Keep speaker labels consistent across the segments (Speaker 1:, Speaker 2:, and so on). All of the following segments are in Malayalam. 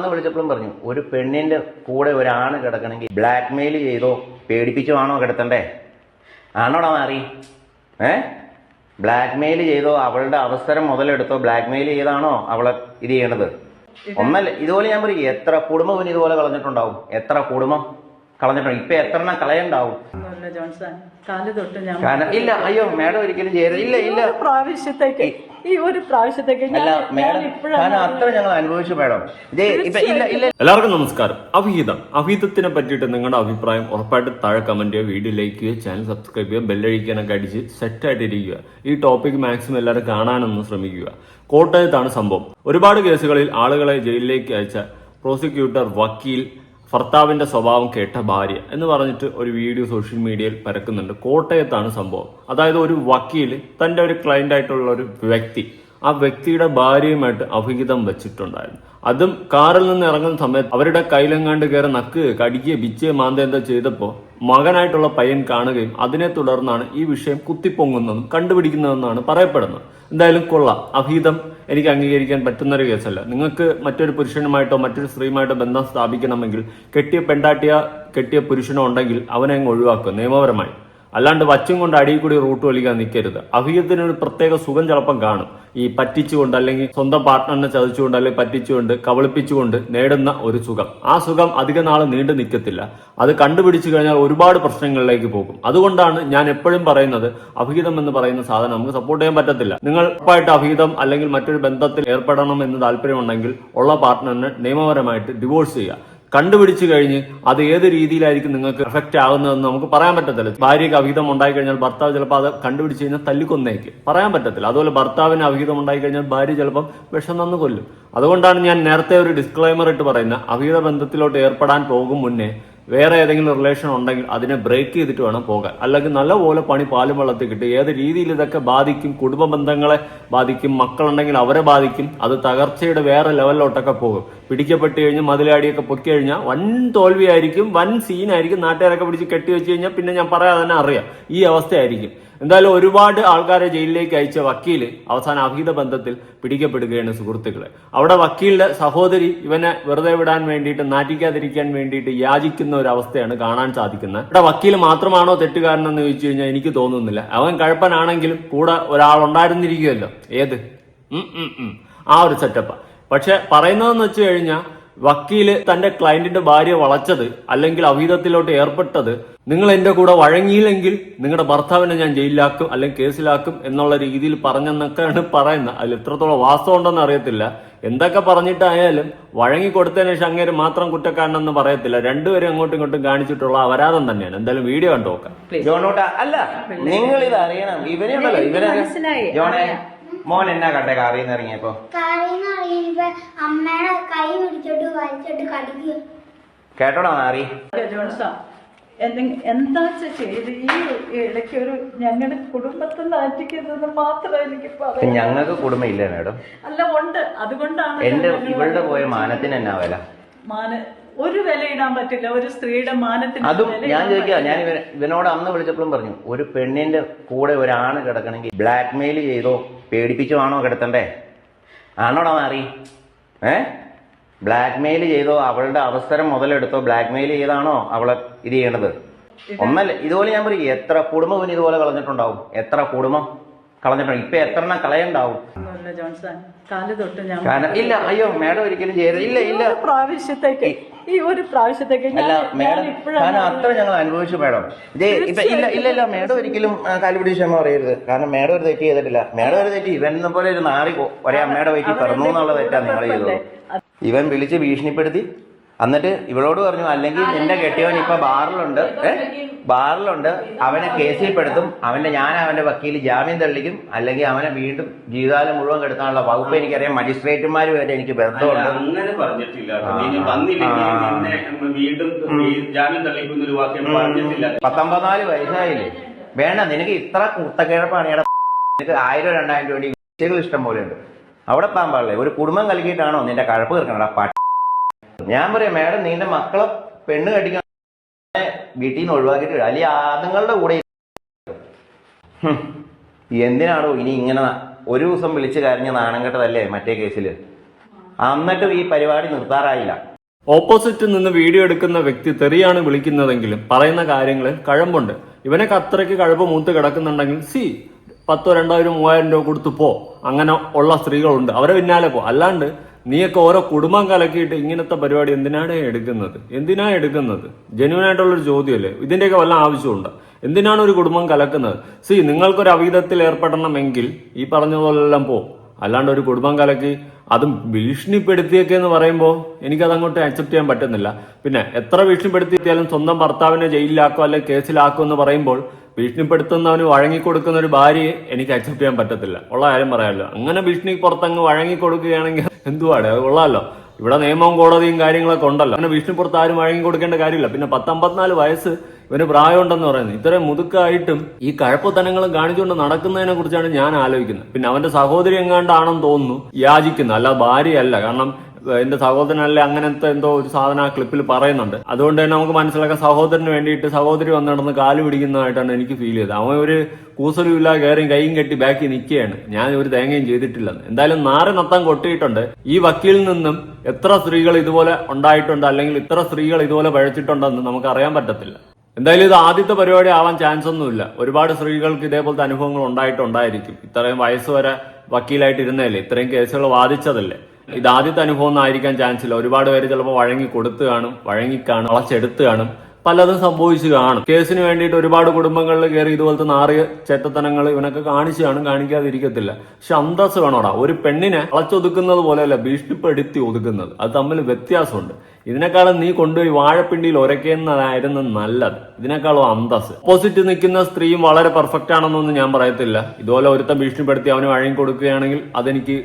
Speaker 1: അന്ന് വിളിച്ചപ്പോഴും പറഞ്ഞു ഒരു പെണ്ണിന്റെ കൂടെ ഒരാണ് കിടക്കണമെങ്കിൽ ബ്ലാക്ക് മെയിൽ ചെയ്തോ പേടിപ്പിച്ചോ ആണോ കിടത്തണ്ടേ? ആണോടാ മാറി? ഏ? ബ്ലാക്ക് മെയിൽ ചെയ്തോ അവളുടെ അവസരം മുതലെടുത്തോ ബ്ലാക്ക് മെയിൽ ചെയ്താണോ അവളെ ഇത് ചെയ്യണത്? ഒന്നല്ല ഇതുപോലെ ഞാൻ പറയും എത്ര കുടുംബം ഇതുപോലെ കളഞ്ഞിട്ടുണ്ടാവും? എത്ര കുടുംബം കളഞ്ഞിട്ടുണ്ടാവും? ഇപ്പൊ എത്ര എണ്ണം കളയുണ്ടാവും?
Speaker 2: ഒന്നുമില്ല ജോൺസൺ? കാൽ തൊട്ട് ഞാൻ
Speaker 1: കാരണം ഇല്ല അയ്യോ മാഡം ഒരിക്കലും ചെയ്യരുത്. ഇല്ല ഇല്ല.
Speaker 2: ഒരു പ്രാവശ്യത്തേക്ക് ഈ ഒരു പ്രാവശ്യത്തേക്ക് ഞാൻ
Speaker 1: അല്ല
Speaker 2: ഞാൻ
Speaker 1: മാഡം
Speaker 2: ഇപ്പോഴാണ്
Speaker 1: കാരണം അത്ര ഞങ്ങൾ അനുഭവിച്ചു മാഡം. ഇതേ ഇപ്പൊ ഇല്ല ഇല്ല.
Speaker 3: എല്ലാവർക്കും നമസ്കാരം. അഭിഹിതം അഭിഹിതത്തിനെ പറ്റിയിട്ട് നിങ്ങളുടെ അഭിപ്രായം ഉറപ്പായിട്ട് താഴെ കമന്റ് ചെയ്യുക വീഡിയോ ലൈക്ക് ചെയ്യുക ചാനൽ സബ്സ്ക്രൈബ് ചെയ്യുക ബെല്ലഴിക്കാനൊക്കെ അടിച്ച് സെറ്റായിട്ടിരിക്കുക ഈ ടോപ്പിക് മാക്സിമം എല്ലാവരും കാണാനൊന്ന് ശ്രമിക്കുക. കോട്ടയത്താണ് സംഭവം. ഒരുപാട് കേസുകളിൽ ആളുകളെ ജയിലിലേക്ക് അയച്ച പ്രോസിക്യൂട്ടർ വക്കീൽ ഭർത്താവിന്റെ സ്വഭാവം കേട്ട ഭാര്യ എന്ന് പറഞ്ഞിട്ട് ഒരു വീഡിയോ സോഷ്യൽ മീഡിയയിൽ പരക്കുന്നുണ്ട്. കോട്ടയത്താണ് സംഭവം. അതായത് ഒരു വക്കീൽ തന്റെ ഒരു ക്ലയന്റ് ആയിട്ടുള്ള ഒരു വ്യക്തി ആ വ്യക്തിയുടെ ഭാര്യയുമായിട്ട് അഭിഹിതം വെച്ചിട്ടുണ്ടായിരുന്നു. അതും കാറിൽ നിന്ന് ഇറങ്ങുന്ന സമയത്ത് അവരുടെ കയ്യിലെങ്ങാണ്ട് കയറി നക്ക് കടിക്കുക ബിച്ച് മാന്ത എന്താ ചെയ്തപ്പോൾ മകനായിട്ടുള്ള പയ്യൻ കാണുകയും അതിനെ തുടർന്നാണ് ഈ വിഷയം കുത്തിപ്പൊങ്ങുന്നതും കണ്ടുപിടിക്കുന്നതെന്നാണ് പറയപ്പെടുന്നത്. എന്തായാലും കൊള്ളാം. അഭീതം എനിക്ക് അംഗീകരിക്കാൻ പറ്റുന്ന ഒരു കേസല്ല. നിങ്ങൾക്ക് മറ്റൊരു പുരുഷനുമായിട്ടോ മറ്റൊരു സ്ത്രീയുമായിട്ടോ ബന്ധം സ്ഥാപിക്കണമെങ്കിൽ കെട്ടിയ പെണ്ടാട്ടിയ കെട്ടിയ പുരുഷനോ ഉണ്ടെങ്കിൽ അവനെ അങ്ങ് ഒഴിവാക്കുക നിയമപരമായി. അല്ലാണ്ട് വച്ചും കൊണ്ട് അടിയിൽ കൂടി റൂട്ട് വലിക്കാൻ നിൽക്കരുത് അഭിയത്തിന് ഒരു പ്രത്യേക സുഖം ചിലപ്പം കാണും. ഈ പറ്റിച്ചുകൊണ്ട് അല്ലെങ്കിൽ സ്വന്തം പാർട്ട്ണറിനെ ചതിച്ചുകൊണ്ട് അല്ലെങ്കിൽ പറ്റിച്ചുകൊണ്ട് കബളിപ്പിച്ചുകൊണ്ട് നേടുന്ന ഒരു സുഖം. ആ സുഖം അധിക നാൾ നീണ്ടു നിൽക്കത്തില്ല. അത് കണ്ടുപിടിച്ചു കഴിഞ്ഞാൽ ഒരുപാട് പ്രശ്നങ്ങളിലേക്ക് പോകും. അതുകൊണ്ടാണ് ഞാൻ എപ്പോഴും പറയുന്നത് അഭിഹിതം എന്ന് പറയുന്ന സാധനം നമുക്ക് സപ്പോർട്ട് ചെയ്യാൻ പറ്റത്തില്ല. നിങ്ങൾ ഉറപ്പായിട്ട് അഭിഹിതം അല്ലെങ്കിൽ മറ്റൊരു ബന്ധത്തിൽ ഏർപ്പെടണം എന്ന് താല്പര്യമുണ്ടെങ്കിൽ ഉള്ള പാർട്ട്ണറിനെ നിയമപരമായിട്ട് ഡിവോഴ്സ് ചെയ്യുക. കണ്ടുപിടിച്ചു കഴിഞ്ഞ് അത് ഏത് രീതിയിലായിരിക്കും നിങ്ങൾക്ക് എഫക്റ്റ് ആകുന്നതെന്ന് നമുക്ക് പറയാൻ പറ്റത്തില്ല. ഭാര്യയ്ക്ക് അവിഹിതം ഉണ്ടായി കഴിഞ്ഞാൽ ഭർത്താവ് ചിലപ്പോൾ അത് കണ്ടുപിടിച്ച് കഴിഞ്ഞാൽ തല്ലിക്കൊന്നേക്ക്. പറയാൻ പറ്റത്തില്ല. അതുപോലെ ഭർത്താവിന് അവിഹിതം ഉണ്ടായി കഴിഞ്ഞാൽ ഭാര്യ ചിലപ്പം വിഷം നന്ന് കൊല്ലും. അതുകൊണ്ടാണ് ഞാൻ നേരത്തെ ഒരു ഡിസ്ക്ലൈമർ ഇട്ട് പറയുന്നത്. അവിഹിത ബന്ധത്തിലോട്ട് ഏർപ്പെടാൻ പോകും മുന്നേ വേറെ ഏതെങ്കിലും റിലേഷൻ ഉണ്ടെങ്കിൽ അതിനെ ബ്രേക്ക് ചെയ്തിട്ട് വേണം പോകാൻ. അല്ലെങ്കിൽ നല്ലപോലെ പണി പാലും വെള്ളത്തിൽ കിട്ടും. ഏത് രീതിയിൽ ഇതൊക്കെ ബാധിക്കും? കുടുംബ ബന്ധങ്ങളെ ബാധിക്കും? മക്കളുണ്ടെങ്കിൽ അവരെ ബാധിക്കും? അത് തകർച്ചയുടെ വേറെ ലെവലിലോട്ടൊക്കെ പോകും. പിടിക്കപ്പെട്ട് കഴിഞ്ഞ് മതിലാടിയൊക്കെ പൊക്കി കഴിഞ്ഞാൽ വൻ തോൽവിയായിരിക്കും വൻ സീനായിരിക്കും നാട്ടുകാരൊക്കെ പിടിച്ച് കെട്ടി വെച്ച് കഴിഞ്ഞാൽ പിന്നെ ഞാൻ പറയാതെ തന്നെ അറിയാം. ഈ അവസ്ഥയായിരിക്കും. എന്തായാലും ഒരുപാട് ആൾക്കാരെ ജയിലിലേക്ക് അയച്ച വക്കീൽ അവസാന അഭിഹിത ബന്ധത്തിൽ പിടിക്കപ്പെടുകയാണ് സുഹൃത്തുക്കളെ. അവിടെ വക്കീലിന്റെ സഹോദരി ഇവനെ വെറുതെ വിടാൻ വേണ്ടിയിട്ട് നാറ്റിക്കാതിരിക്കാൻ വേണ്ടിയിട്ട് യാചിക്കുന്ന ഒരു അവസ്ഥയാണ് കാണാൻ സാധിക്കുന്നത്. ഇവിടെ വക്കീൽ മാത്രമാണോ തെറ്റുകാരനെന്ന് ചോദിച്ചു കഴിഞ്ഞാൽ എനിക്ക് തോന്നുന്നില്ല. അവൻ കഴപ്പനാണെങ്കിലും കൂടെ ഒരാൾ ഉണ്ടായിരുന്നിരിക്കുമല്ലോ ഏത്. ആ ഒരു സെറ്റപ്പ് പക്ഷെ പറയുന്നതെന്ന് വെച്ച് കഴിഞ്ഞാൽ വക്കീൽ തന്റെ ക്ലയന്റിന്റെ ഭാര്യ വളച്ചത് അല്ലെങ്കിൽ അവീതത്തിലോട്ട് ഏർപ്പെട്ടത് നിങ്ങൾ എന്റെ കൂടെ വഴങ്ങിയില്ലെങ്കിൽ നിങ്ങളുടെ ഭർത്താവിനെ ഞാൻ ജയിലിലാക്കും അല്ലെങ്കിൽ കേസിലാക്കും എന്നുള്ള രീതിയിൽ പറഞ്ഞെന്നൊക്കെയാണ് പറയുന്നത്. അതിൽ എത്രത്തോളം വാസ്തവം ഉണ്ടെന്ന് അറിയത്തില്ല. എന്തൊക്കെ പറഞ്ഞിട്ടായാലും വഴങ്ങി കൊടുത്തതിന് ശേഷം അങ്ങേര് മാത്രം കുറ്റക്കാരനെന്ന് പറയത്തില്ല. രണ്ടുപേരും അങ്ങോട്ടും ഇങ്ങോട്ടും കാണിച്ചിട്ടുള്ള അപരാധം തന്നെയാണ്. എന്തായാലും വീഡിയോ കണ്ടു നോക്കാം.
Speaker 1: ജോണോട്ട അല്ല നിങ്ങൾ ഇത് അറിയണം ഇവനെ ഉണ്ടല്ലോ
Speaker 2: മനസ്സിലായി.
Speaker 1: ജോണെ മോൻ എന്നാ കണ്ടേ ഇറങ്ങിയപ്പോ?
Speaker 4: പറയുമ്പോ അമ്മയുടെ കൈ പിടിച്ചോട്ട് വലിച്ചോട്ട് കടിക്കുക.
Speaker 1: കേട്ടോടാ മാറി
Speaker 2: എന്തെ- ചെയ്ത്? ഈ ഇടയ്ക്ക് ഒരു ഞങ്ങളുടെ കുടുംബത്തിൽ നാറ്റിക്കുന്നത് മാത്രം എനിക്ക്
Speaker 1: ഞങ്ങൾക്ക് കുടുംബം ഇല്ല മാഡം.
Speaker 2: അല്ല ഉണ്ട്. അതുകൊണ്ടാണ്
Speaker 1: എന്റെ ഇവളുടെ പോയ മാനത്തിന് എന്നാ വില?
Speaker 2: മാന ഒരു വില ഇടാൻ പറ്റില്ല. ഒരു സ്ത്രീയുടെ മാനത്തിന്
Speaker 1: അതും ഞാൻ ചോദിക്കുക ഞാൻ ഇവനെ ഇവനോട് അന്ന് വിളിച്ചപ്പോഴും പറഞ്ഞു ഒരു പെണ്ണിന്റെ കൂടെ ഒരാണ് കിടക്കണമെങ്കിൽ ബ്ലാക്ക് മെയിൽ ചെയ്തോ പേടിപ്പിച്ചോ ആണോ കിടത്തണ്ടേ? ആണോടാ മാറി? ഏ? ബ്ലാക്ക് മെയിൽ ചെയ്തോ? അവളുടെ അവസരം മുതലെടുത്തോ? ബ്ലാക്ക് മെയിൽ ചെയ്താണോ അവളെ ഇത് ചെയ്യണത് ഒന്നല്ല ഇതുപോലെ ഞാൻ പറയും എത്ര കുടുംബം ഇതുപോലെ കളഞ്ഞിട്ടുണ്ടാവും? എത്ര കുടുംബം കളഞ്ഞിട്ടുണ്ടാവും? ഇപ്പൊ എത്ര എണ്ണം കളയുണ്ടാവും?
Speaker 2: ജോൺസൺ. കാൽ തൊട്ട് ഞാൻ
Speaker 1: കാരണം ഇല്ല അയ്യോ മാഡം ഒരിക്കലും ചെയ്യരുത്. ഇല്ല ഇല്ല.
Speaker 2: ഒരു പ്രാവശ്യത്തേക്ക് ഈ ഒരു പ്രാവശ്യത്തേക്ക് ഞാൻ
Speaker 1: അല്ല
Speaker 2: ഞാൻ
Speaker 1: മാഡം
Speaker 2: ഇപ്പോഴാണ്
Speaker 1: കാരണം അത്ര ഞങ്ങൾ അനുഭവിച്ചു മാഡം. ഇതേ ഇപ്പൊ ഇല്ല ഇല്ല ഇല്ല മാഡം ഒരിക്കലും ആ, കാലുപിടി ക്ഷമ പറയരുത്. കാരണം മാഡം ഒരു തെറ്റ് ചെയ്തിട്ടില്ല. മാഡം ഒരു തെറ്റ് ഇവൻ എന്ന പോലെ ഒരു നാറി ഒരേ അമ്മയുടെ വയറ്റിൽ പിറന്നു എന്നുള്ള തെറ്റാ നിങ്ങൾ ചെയ്തത്. ഇവൻ വിളിച്ച് ഭീഷണിപ്പെടുത്തി. എന്നിട്ട് ഇവളോട് പറഞ്ഞു അല്ലെങ്കിൽ നിന്റെ കെട്ടിയവൻ ഇപ്പൊ ബാറിലുണ്ട്. ഏ? ബാറിലുണ്ട്. അവനെ കേസിൽ പെടുത്തും അവന്റെ ഞാൻ അവന്റെ വക്കീൽ ജാമ്യം തള്ളിക്കും അല്ലെങ്കിൽ അവനെ വീണ്ടും ജീവിതകാലം മുഴുവൻ കെടുത്താനുള്ള വകുപ്പ് എനിക്കറിയാം. മജിസ്ട്രേറ്റുമാർ വരെ എനിക്ക് ബന്ധമുണ്ട്.
Speaker 5: അങ്ങനെ പറഞ്ഞിട്ടില്ല.
Speaker 1: പത്തൊമ്പതിനാല് വയസ്സായില്ലേ? വേണ്ട നിനക്ക് ഇത്ര കുത്തക്കിഴപ്പാണ് നിനക്ക് ആയിരം രണ്ടായിരം രൂപ കുട്ടികൾ ഇഷ്ടം പോലെ ഉണ്ട്. അവിടെ പോകാൻ പാടില്ലേ. ഒരു കുടുംബം കലക്കിയിട്ടാണോ നിന്റെ കഴപ്പ് തീർക്കണടാ പാട്ട് ഞാൻ പറയാം മാഡം നിന്റെ മക്കളെ പെണ്ണ് കെട്ടിക്കാൻ വീട്ടിൽ നിന്ന് ഒഴിവാക്കിയിട്ട് അല്ലെങ്കിൽ അതുങ്ങളുടെ കൂടെ എന്തിനാണോ ഇനി ഇങ്ങനെ ഒരു ദിവസം വിളിച്ച് കരഞ്ഞ നാണം കെട്ടതല്ലേ മറ്റേ കേസിൽ എന്നിട്ടും ഈ പരിപാടി നിർത്താറായില്ല.
Speaker 3: ഓപ്പോസിറ്റ് നിന്ന് വീഡിയോ എടുക്കുന്ന വ്യക്തി തെറിയാണ് വിളിക്കുന്നതെങ്കിലും പറയുന്ന കാര്യങ്ങൾ കഴമ്പുണ്ട്. ഇവനൊക്കെ അത്രയ്ക്ക് കഴപ്പ് മൂത്ത് കിടക്കുന്നുണ്ടെങ്കിൽ സി പത്തോ രണ്ടായിരം മൂവായിരം രൂപ കൊടുത്തു പോ. അങ്ങനെ ഉള്ള സ്ത്രീകളുണ്ട്. അവരെ പിന്നാലെ പോ. അല്ലാണ്ട് നീയൊക്കെ ഓരോ കുടുംബം കലക്കിയിട്ട് ഇങ്ങനത്തെ പരിപാടി എന്തിനാണ് എടുക്കുന്നത്? എന്തിനാ എടുക്കുന്നത്? ജെന്യൂൻ ആയിട്ടുള്ളൊരു ചോദ്യമല്ലേ? ഇതിന്റെയൊക്കെ വല്ല ആവശ്യമുണ്ട്? എന്തിനാണ് ഒരു കുടുംബം കലക്കുന്നത്? സി നിങ്ങൾക്കൊരു അവിധത്തിൽ ഏർപ്പെടണമെങ്കിൽ ഈ പറഞ്ഞതുപോലെല്ലാം പോ. അല്ലാണ്ട് ഒരു കുടുംബം കലക്കി അതും ഭീഷണിപ്പെടുത്തിയൊക്കെ എന്ന് പറയുമ്പോൾ എനിക്കത് അങ്ങോട്ട് അക്സെപ്റ്റ് ചെയ്യാൻ പറ്റുന്നില്ല. പിന്നെ എത്ര ഭീഷണിപ്പെടുത്തിയാലും സ്വന്തം ഭർത്താവിനെ ജയിലിലാക്കോ അല്ലെങ്കിൽ കേസിലാക്കോ എന്ന് പറയുമ്പോൾ ഭീഷണിപ്പെടുത്തുന്നവന് വഴങ്ങിക്കൊടുക്കുന്ന ഒരു ഭാര്യയെ എനിക്ക് അക്സെപ്റ്റ് ചെയ്യാൻ പറ്റത്തില്ല. ഉള്ള കാര്യം പറയാമല്ലോ അങ്ങനെ ഭീഷണി പുറത്തങ്ങ് വഴങ്ങിക്കൊടുക്കുകയാണെങ്കിൽ എന്തുവാടെ? അത് കൊള്ളാമല്ലോ ഇവിടെ നിയമവും കോടതിയും കാര്യങ്ങളൊക്കെ ഉണ്ടല്ലോ. അങ്ങനെ ഭീഷണി പുറത്ത് ആരും വഴങ്ങി കൊടുക്കേണ്ട കാര്യമില്ല. പിന്നെ പത്തമ്പത്തിനാല് വയസ്സ് ഇവന് പ്രായമുണ്ടെന്ന് പറയുന്നത്. ഇത്രയും മുതുക്കായിട്ടും ഈ കഴപ്പത്തനങ്ങളും കാണിച്ചുകൊണ്ട് നടക്കുന്നതിനെ കുറിച്ചാണ് ഞാൻ ആലോചിക്കുന്നത്. പിന്നെ അവന്റെ സഹോദരി എങ്ങാണ്ടാണെന്ന് തോന്നുന്നു. യാചിക്കുന്നു. അല്ല ഭാര്യയല്ല. കാരണം എന്റെ സഹോദരനല്ലേ അങ്ങനത്തെ എന്തോ ഒരു സാധനം ആ ക്ലിപ്പിൽ പറയുന്നുണ്ട്. അതുകൊണ്ട് തന്നെ നമുക്ക് മനസ്സിലാക്കാൻ സഹോദരന് വേണ്ടിയിട്ട് സഹോദരി വന്ന് നടന്ന് കാൽ പിടിക്കുന്നതായിട്ടാണ് എനിക്ക് ഫീൽ ചെയ്തത്. അവൻ ഒരു കൂസലുമില്ല കയറിയും കൈയും കെട്ടി ബാക്കി നിൽക്കുകയാണ് ഞാൻ ഒരു തേങ്ങയും ചെയ്തിട്ടില്ല എന്തായാലും നാരെ നത്താൻ കൊട്ടിയിട്ടുണ്ട്. ഈ വക്കീലിൽ നിന്നും എത്ര സ്ത്രീകൾ ഇതുപോലെ ഉണ്ടായിട്ടുണ്ട് അല്ലെങ്കിൽ ഇത്ര സ്ത്രീകൾ ഇതുപോലെ പഴച്ചിട്ടുണ്ടെന്ന് നമുക്ക് അറിയാൻ പറ്റത്തില്ല. എന്തായാലും ഇത് ആദ്യത്തെ പരിപാടി ആവാൻ ചാൻസ് ഒന്നുമില്ല. ഒരുപാട് സ്ത്രീകൾക്ക് ഇതേപോലത്തെ അനുഭവങ്ങൾ ഉണ്ടായിട്ടുണ്ടായിരിക്കും. ഇത്രയും വയസ്സ് വരെ വക്കീലായിട്ട് ഇരുന്നതല്ലേ ഇത്രയും കേസുകൾ വാദിച്ചതല്ലേ? ഇത് ആദ്യത്തെ അനുഭവം ഒന്നും ആയിരിക്കാൻ ചാൻസ് ഇല്ല. ഒരുപാട് പേര് ചിലപ്പോൾ വഴങ്ങി കൊടുത്തു കാണും വഴങ്ങി കാണും വളച്ചെടുത്ത് കാണും. പലതും സംഭവിച്ചു കാണും. കേസിന് വേണ്ടിയിട്ട് ഒരുപാട് കുടുംബങ്ങളിൽ കയറി ഇതുപോലത്തെ നാറിയ ചേട്ടത്തനങ്ങൾ ഇവനൊക്കെ കാണിച്ചു കാണും കാണിക്കാതിരിക്കത്തില്ല. പക്ഷെ അന്തസ് വേണോടാ. ഒരു പെണ്ണിനെ വളച്ചൊതുക്കുന്നത് പോലെയല്ല ഭീഷണിപ്പെടുത്തി ഒതുക്കുന്നത്. അത് തമ്മിൽ വ്യത്യാസമുണ്ട്. ഇതിനേക്കാളും നീ കൊണ്ടുപോയി വാഴപ്പിണ്ടിയിൽ ഉരയ്ക്കുന്നതായിരുന്നു നല്ലത്. ഇതിനേക്കാളും അന്തസ് ഓപ്പോസിറ്റ് നിൽക്കുന്ന സ്ത്രീയും വളരെ പെർഫെക്റ്റ് ആണെന്നൊന്നും ഞാൻ പറയത്തില്ല. ഇതുപോലെ ഒരുത്തം ഭീഷണിപ്പെടുത്തി അവന് വഴങ്ങി കൊടുക്കുകയാണെങ്കിൽ അതെനിക്ക്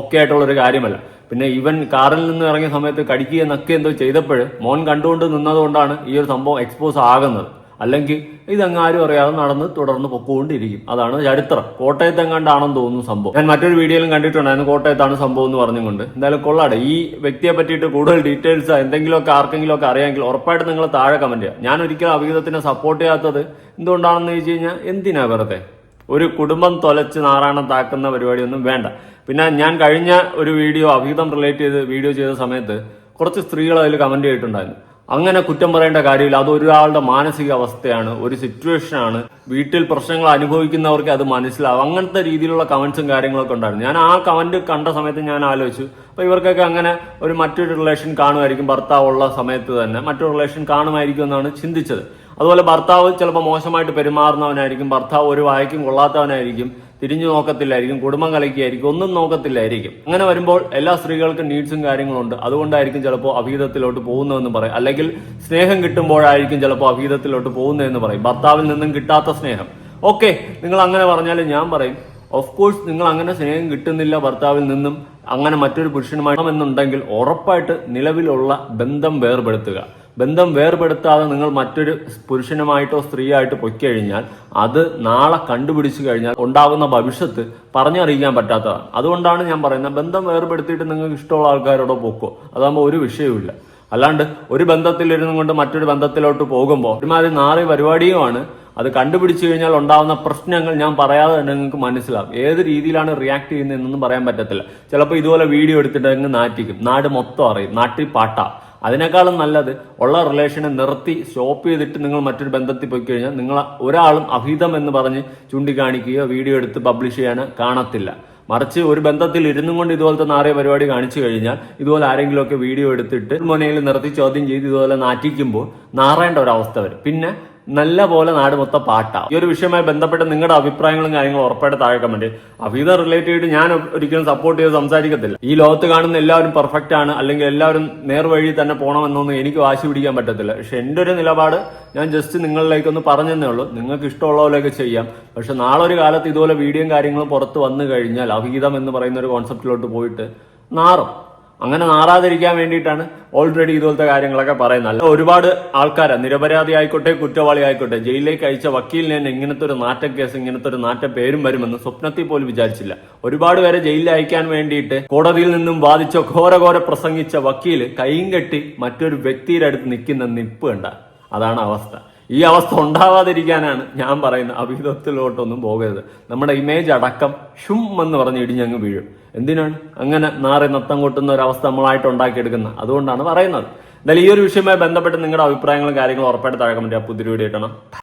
Speaker 3: ഓക്കെ ആയിട്ടുള്ള ഒരു കാര്യമല്ല. പിന്നെ ഇവൻ കാറിൽ നിന്ന് ഇറങ്ങിയ സമയത്ത് കടിക്കുകയും നക്കുകയും എന്തോ ചെയ്തപ്പോൾ മോൻ കണ്ടുകൊണ്ട് നിന്നതുകൊണ്ടാണ് ഈ ഒരു സംഭവം എക്സ്പോസ് ആകുന്നത്. അല്ലെങ്കിൽ ഇതങ്ങാരും അറിയാതെ നടന്ന് തുടർന്ന് പൊക്കോണ്ടിരിക്കും. അതാണ് ചരിത്രം. കോട്ടയത്ത് എങ്ങാണ്ടാണെന്ന് തോന്നുന്നു സംഭവം. ഞാൻ മറ്റൊരു വീഡിയോയിലും കണ്ടിട്ടുണ്ടായിരുന്നു കോട്ടയത്താണ് സംഭവം എന്ന് പറഞ്ഞുകൊണ്ട്. എന്തായാലും കൊള്ളാടെ ഈ വ്യക്തിയെ പറ്റിയിട്ട് കൂടുതൽ ഡീറ്റെയിൽസ് എന്തെങ്കിലുമൊക്കെ ആർക്കെങ്കിലും ഒക്കെ അറിയാമെങ്കിൽ ഉറപ്പായിട്ട് നിങ്ങൾ താഴെ കമന്റ് ചെയ്യുക. ഞാൻ ഒരിക്കലും അവിഹിതത്തിനെ സപ്പോർട്ട് ചെയ്യാത്തത് എന്തുകൊണ്ടാണെന്ന് ചോദിച്ചു കഴിഞ്ഞാൽ എന്തിനാ വെറുതെ? ഒരു കുടുംബം തൊലച്ച് നാറാണം താക്കുന്ന പരിപാടിയൊന്നും വേണ്ട. പിന്നെ ഞാൻ കഴിഞ്ഞ ഒരു വീഡിയോ അഭിഹിതം റിലേറ്റ് ചെയ്ത് വീഡിയോ ചെയ്ത സമയത്ത് കുറച്ച് സ്ത്രീകൾ അതിൽ കമന്റ് ചെയ്തിട്ടുണ്ടായിരുന്നു. അങ്ങനെ കുറ്റം പറയേണ്ട കാര്യമില്ല. അത് ഒരാളുടെ മാനസികാവസ്ഥയാണ് ഒരു സിറ്റുവേഷനാണ്. വീട്ടിൽ പ്രശ്നങ്ങൾ അനുഭവിക്കുന്നവർക്ക് അത് മനസ്സിലാവും. അങ്ങനത്തെ രീതിയിലുള്ള കമന്റ്സും കാര്യങ്ങളൊക്കെ ഉണ്ടായിരുന്നു. ഞാൻ ആ കമന്റ് കണ്ട സമയത്ത് ഞാൻ ആലോചിച്ചു. അപ്പൊ ഇവർക്കൊക്കെ അങ്ങനെ ഒരു മറ്റൊരു റിലേഷൻ കാണുമായിരിക്കും. ഭർത്താവുള്ള സമയത്ത് തന്നെ മറ്റൊരു റിലേഷൻ കാണുമായിരിക്കും എന്നാണ് ചിന്തിച്ചത്. അതുപോലെ ഭർത്താവ് ചിലപ്പോൾ മോശമായിട്ട് പെരുമാറുന്നവനായിരിക്കും. ഭർത്താവ് ഒരു വായിക്കും കൊള്ളാത്തവനായിരിക്കും. തിരിഞ്ഞു നോക്കത്തില്ലായിരിക്കും കുടുംബം കലക്കിയായിരിക്കും ഒന്നും നോക്കത്തില്ലായിരിക്കും. അങ്ങനെ വരുമ്പോൾ എല്ലാ സ്ത്രീകൾക്കും നീഡ്സും കാര്യങ്ങളും ഉണ്ട്. അതുകൊണ്ടായിരിക്കും ചിലപ്പോൾ അഭീതത്തിലോട്ട് പോകുന്നതെന്ന് പറയും. അല്ലെങ്കിൽ സ്നേഹം കിട്ടുമ്പോഴായിരിക്കും ചിലപ്പോൾ അഭീതത്തിലോട്ട് പോകുന്നതെന്ന് പറയും. ഭർത്താവിൽ നിന്നും കിട്ടാത്ത സ്നേഹം. ഓക്കെ നിങ്ങൾ അങ്ങനെ പറഞ്ഞാൽ ഞാൻ പറയും. ഓഫ് കോഴ്സ് നിങ്ങൾ അങ്ങനെ സ്നേഹം കിട്ടുന്നില്ല ഭർത്താവിൽ നിന്നും. അങ്ങനെ മറ്റൊരു പുരുഷനുമാണെന്നുണ്ടെങ്കിൽ ഉറപ്പായിട്ട് നിലവിലുള്ള ബന്ധം വേർപെടുത്തുക. ബന്ധം വേർപെടുത്താതെ നിങ്ങൾ മറ്റൊരു പുരുഷനുമായിട്ടോ സ്ത്രീയായിട്ടോ പൊയ്ക്കഴിഞ്ഞാൽ അത് നാളെ കണ്ടുപിടിച്ചു കഴിഞ്ഞാൽ ഉണ്ടാകുന്ന ഭവിഷ്യത്ത് പറഞ്ഞറിയിക്കാൻ പറ്റാത്തതാണ്. അതുകൊണ്ടാണ് ഞാൻ പറയുന്നത് ബന്ധം വേർപെടുത്തിയിട്ട് നിങ്ങൾക്ക് ഇഷ്ടമുള്ള ആൾക്കാരോട് പൊക്കോ. അതാകുമ്പോൾ ഒരു വിഷയവുമില്ല. അല്ലാണ്ട് ഒരു ബന്ധത്തിലിരുന്നു കൊണ്ട് മറ്റൊരു ബന്ധത്തിലോട്ട് പോകുമ്പോൾ ഒരുമാതിരി നാളെ പരിപാടിയുമാണ്. അത് കണ്ടുപിടിച്ചു കഴിഞ്ഞാൽ ഉണ്ടാകുന്ന പ്രശ്നങ്ങൾ ഞാൻ പറയാതെ തന്നെ നിങ്ങൾക്ക് മനസ്സിലാവും ഏത് രീതിയിലാണ് റിയാക്ട് ചെയ്യുന്നത് എന്നൊന്നും പറയാൻ പറ്റത്തില്ല. ചിലപ്പോൾ ഇതുപോലെ വീഡിയോ എടുത്തിട്ട് അങ്ങ് നാറ്റിക്കും. നാട് മൊത്തം അറിയും. നാട്ടിൽ പാട്ട. അതിനേക്കാളും നല്ലത് ഉള്ള റിലേഷനെ നിർത്തി സ്റ്റോപ്പ് ചെയ്തിട്ട് നിങ്ങൾ മറ്റൊരു ബന്ധത്തിൽ പോയി കഴിഞ്ഞാൽ നിങ്ങൾ ഒരാളും അഹിതം എന്ന് പറഞ്ഞ് ചൂണ്ടിക്കാണിക്കുകയോ വീഡിയോ എടുത്ത് പബ്ലിഷ് ചെയ്യാനോ കാണത്തില്ല. മറിച്ച് ഒരു ബന്ധത്തിൽ ഇരുന്നും കൊണ്ട് ഇതുപോലത്തെ നാറിയ പരിപാടി കാണിച്ചു കഴിഞ്ഞാൽ ഇതുപോലെ ആരെങ്കിലുമൊക്കെ വീഡിയോ എടുത്തിട്ട് മുനയിൽ നിർത്തി ചോദ്യം ചെയ്ത് ഇതുപോലെ നാറ്റിക്കുമ്പോൾ നാറേണ്ട ഒരു അവസ്ഥ വരും. പിന്നെ നല്ല പോലെ നാട് മൊത്തം പാട്ടാ. ഈ ഒരു വിഷയമായി ബന്ധപ്പെട്ട് നിങ്ങളുടെ അഭിപ്രായങ്ങളും കാര്യങ്ങളും ഉറപ്പായിട്ട് താഴെ കമന്റ് അഭിത റിലേറ്റ് ചെയ്തിട്ട് ഞാൻ ഒരിക്കലും സപ്പോർട്ട് ചെയ്ത് സംസാരിക്കത്തില്ല. ഈ ലോകത്ത് കാണുന്ന എല്ലാവരും പെർഫെക്റ്റ് ആണ് അല്ലെങ്കിൽ എല്ലാവരും നേർവഴി തന്നെ പോകണമെന്നൊന്നും എനിക്ക് വാശി പിടിക്കാൻ പറ്റത്തില്ല. പക്ഷെ എന്റെ ഒരു നിലപാട് ഞാൻ ജസ്റ്റ് നിങ്ങളിലേക്കൊന്ന് പറഞ്ഞതേ ഉള്ളൂ. നിങ്ങൾക്ക് ഇഷ്ടമുള്ള പോലെയൊക്കെ ചെയ്യാം. പക്ഷെ നാളെ ഒരു കാലത്ത് ഇതുപോലെ വീഡിയോയും കാര്യങ്ങളും പുറത്ത് വന്നു കഴിഞ്ഞാൽ അഭിഹിതം എന്ന് പറയുന്ന ഒരു കോൺസെപ്റ്റിലോട്ട് പോയിട്ട് നാറും. അങ്ങനെ നാറാതിരിക്കാൻ വേണ്ടിയിട്ടാണ് ഓൾറെഡി ഇതുപോലത്തെ കാര്യങ്ങളൊക്കെ പറയുന്നത്. ഒരുപാട് ആൾക്കാരെ നിരപരാധി ആയിക്കോട്ടെ കുറ്റവാളി ആയിക്കോട്ടെ ജയിലിലേക്ക് അയച്ച വക്കീലിന് തന്നെ ഇങ്ങനത്തെ ഒരു നാറ്റ കേസ് ഇങ്ങനത്തെ ഒരു നാറ്റ പേരും വരുമെന്ന് സ്വപ്നത്തിൽ പോലും വിചാരിച്ചില്ല. ഒരുപാട് പേരെ ജയിലിൽ അയക്കാൻ വേണ്ടിയിട്ട് കോടതിയിൽ നിന്നും വാദിച്ച ഘോരഘോര പ്രസംഗിച്ച വക്കീൽ കൈയും കെട്ടി മറ്റൊരു വ്യക്തിയുടെ അടുത്ത് നിൽക്കുന്ന നിപ്പ് കണ്ട. അതാണ് അവസ്ഥ. ഈ അവസ്ഥ ഉണ്ടാവാതിരിക്കാനാണ് ഞാൻ പറയുന്നത്. അഭിഹിതത്തിലോട്ടൊന്നും പോകരുത്. നമ്മുടെ ഇമേജ് അടക്കം ഷും എന്ന് പറഞ്ഞ് ഇടിഞ്ഞങ്ങ് വീഴും. എന്തിനാണ്? അങ്ങനെ നാറി നത്തം കൊട്ടുന്ന ഒരു അവസ്ഥ നമ്മളായിട്ട് ഉണ്ടാക്കിയെടുക്കുന്നത്. അതുകൊണ്ടാണ് പറയുന്നത്. എന്തായാലും ഈ ഒരു വിഷയവുമായി ബന്ധപ്പെട്ട് നിങ്ങളുടെ അഭിപ്രായങ്ങളും കാര്യങ്ങളും ഉറപ്പായിട്ട് താഴെ കമന്റ് പുതിരി പുതിയൊരു വീഡിയോ ഇട്ടണം